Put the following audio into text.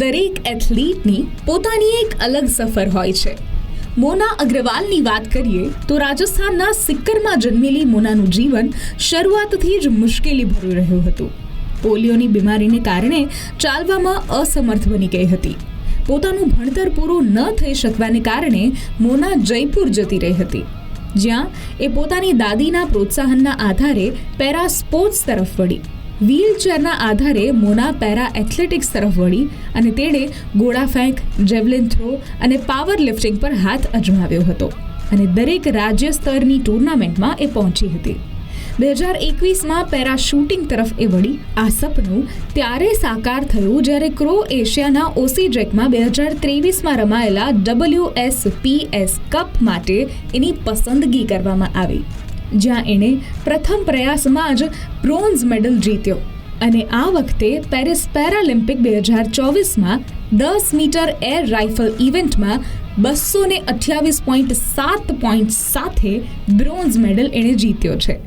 દરેક એથ્લીટની પોતાની એક અલગ સફર હોય છે. મોના અગ્રવાલની વાત કરીએ તો રાજસ્થાનના સિક્કરમાં જન્મેલી મોનાનું જીવન શરૂઆતથી જ મુશ્કેલી ભર્યું રહ્યું હતું. પોલિયોની બીમારીને કારણે ચાલવામાં અસમર્થ બની ગઈ હતી. પોતાનું ભણતર પૂરું ન થઈ શકવાને કારણે મોના જયપુર જતી રહી હતી. જ્યાં એ પોતાની દાદીના પ્રોત્સાહનના આધારે પેરા સ્પોર્ટ્સ તરફ વળી. વ્હીલચેરના આધારે મોના પેરા એથ્લેટિક્સ તરફ વળી અને તેણે ગોળા ફેંક જેવલિન થ્રો અને પાવર લિફ્ટિંગ પર હાથ અજમાવ્યો હતો અને દરેક રાજ્ય સ્તરની ટુર્નામેન્ટમાં એ પહોંચી હતી. બે હજાર એકવીસમાં પેરા શૂટિંગ તરફ એ વળી આ સપનું ત્યારે સાકાર થયું જ્યારે ક્રો એશિયાના ઓસી ડ્રેકમાં બે હજાર ત્રેવીસમાં રમાયેલા W S P S cup માટે એની પસંદગી કરવામાં આવી. જ્યાં એણે પ્રથમ પ્રયાસમાં જ બ્રોન્ઝ મેડલ જીત્યો. અને આ વખતે પેરિસ પેરાલિમ્પિક બે હજાર ચોવીસમાં દસ મીટર એર રાઇફલ ઇવેન્ટમાં બસો ને અઠ્યાવીસ પોઈન્ટ સાત પોઈન્ટ સાથે બ્રોન્ઝ મેડલ એણે જીત્યો છે.